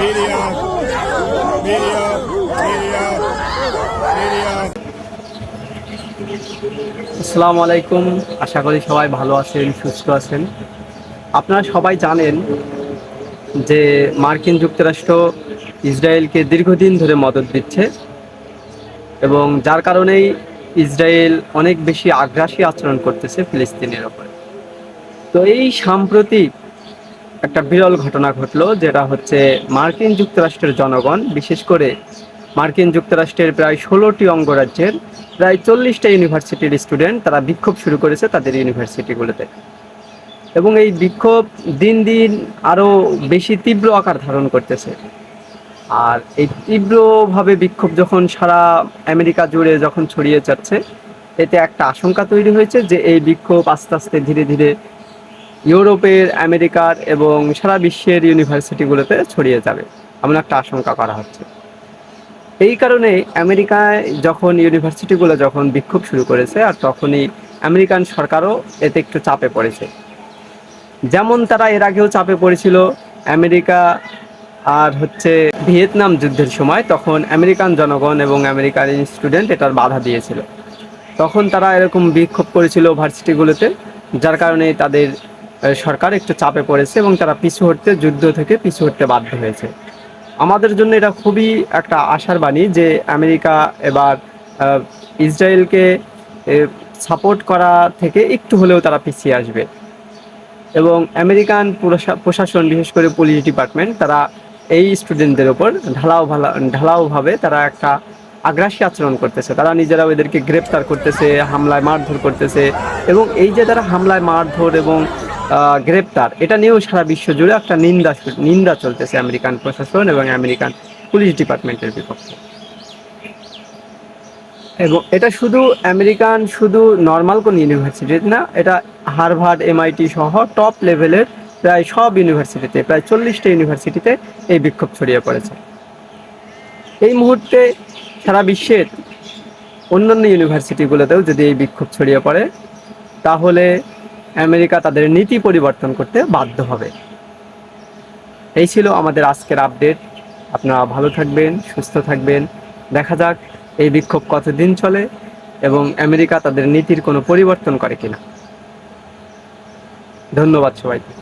media, media, media, media. আসসালামু আলাইকুম। আশা করি সবাই ভালো আছেন সুস্থ আছেন। আপনারা সবাই জানেন যে মার্কিন যুক্তরাষ্ট্র ইসরায়েলকে দীর্ঘদিন ধরে মদত দিচ্ছে এবং যার কারণেই ইসরায়েল অনেক বেশি আগ্রাসী আচরণ করতেছে ফিলিস্তিনের ওপর। তো এই সাম্প্রতিক একটা বিরল ঘটনা ঘটলো, যেটা হচ্ছে মার্কিন যুক্তরাষ্ট্রের জনগণ, বিশেষ করে মার্কিন যুক্তরাষ্ট্রের প্রায় ষোলোটি অঙ্গরাজ্যের প্রায় চল্লিশটা ইউনিভার্সিটির স্টুডেন্ট তারা বিক্ষোভ শুরু করেছে তাদের ইউনিভার্সিটিগুলোতে। এবং এই বিক্ষোভ দিন দিন আরও বেশি তীব্র আকার ধারণ করতেছে। আর এই তীব্রভাবে বিক্ষোভ যখন সারা আমেরিকা জুড়ে যখন ছড়িয়ে যাচ্ছে, এতে একটা আশঙ্কা তৈরি হয়েছে যে এই বিক্ষোভ আস্তে আস্তে ধীরে ধীরে ইউরোপের, আমেরিকার এবং সারা বিশ্বের ইউনিভার্সিটিগুলোতে ছড়িয়ে যাবে এমন একটা আশঙ্কা করা হচ্ছে। এই কারণে আমেরিকায় যখন ইউনিভার্সিটিগুলো যখন বিক্ষোভ শুরু করেছে আর তখনই আমেরিকান সরকারও এতে একটু চাপে পড়েছে। যেমন তারা এর আগেও চাপে পড়েছিল, আমেরিকা আর হচ্ছে ভিয়েতনাম যুদ্ধের সময় তখন আমেরিকান জনগণ এবং আমেরিকান স্টুডেন্ট এটার বাধা দিয়েছিল। তখন তারা এরকম বিক্ষোভ করেছিল ভার্সিটিগুলোতে, যার কারণে তাদের সরকার একটু চাপে পড়েছে এবং তারা পিছু হটতে, যুদ্ধ থেকে পিছু হটতে বাধ্য হয়েছে। আমাদের জন্য এটা খুবই একটা আশার বাণী যে আমেরিকা এবার ইসরায়েলকে সাপোর্ট করা থেকে একটু হলেও তারা পিছিয়ে আসবে। এবং আমেরিকান প্রশাসন, বিশেষ করে পুলিশ ডিপার্টমেন্ট, তারা এই স্টুডেন্টদের ওপর ঢালাও ভালা ঢালাওভাবে তারা একটা আগ্রাসী আচরণ করতেছে। তারা নিজেরাও এদেরকে গ্রেপ্তার করতেছে, হামলায় মারধর করতেছে এবং এই যে তারা হামলায় মারধর এবং গ্রেপ্তার। এটা নিয়েও সারা বিশ্ব জুড়ে একটা নিন্দা নিন্দা চলতেছে আমেরিকান প্রশাসন এবং আমেরিকান পুলিশ ডিপার্টমেন্টের বিপক্ষে। এবং এটা শুধু আমেরিকান, শুধু নর্মাল কোন ইউনিভার্সিটি না, এটা হার্ভার্ড, এমআইটি সহ টপ লেভেলের প্রায় সব ইউনিভার্সিটিতে, প্রায় চল্লিশটা ইউনিভার্সিটিতে এই বিক্ষোভ ছড়িয়ে পড়েছে। এই মুহূর্তে সারা বিশ্বের অন্যান্য ইউনিভার্সিটিগুলোতেও যদি এই বিক্ষোভ ছড়িয়ে পড়ে, তাহলে আমেরিকা তাদের নীতি পরিবর্তন করতে বাধ্য হবে। এই ছিল আমাদের আজকের আপডেট। আপনারা ভালো থাকবেন, সুস্থ থাকবেন। দেখা যাক এই বিক্ষোভ কতদিন চলে এবং আমেরিকা তাদের নীতির কোনো পরিবর্তন করে কিনা। ধন্যবাদ সবাইকে।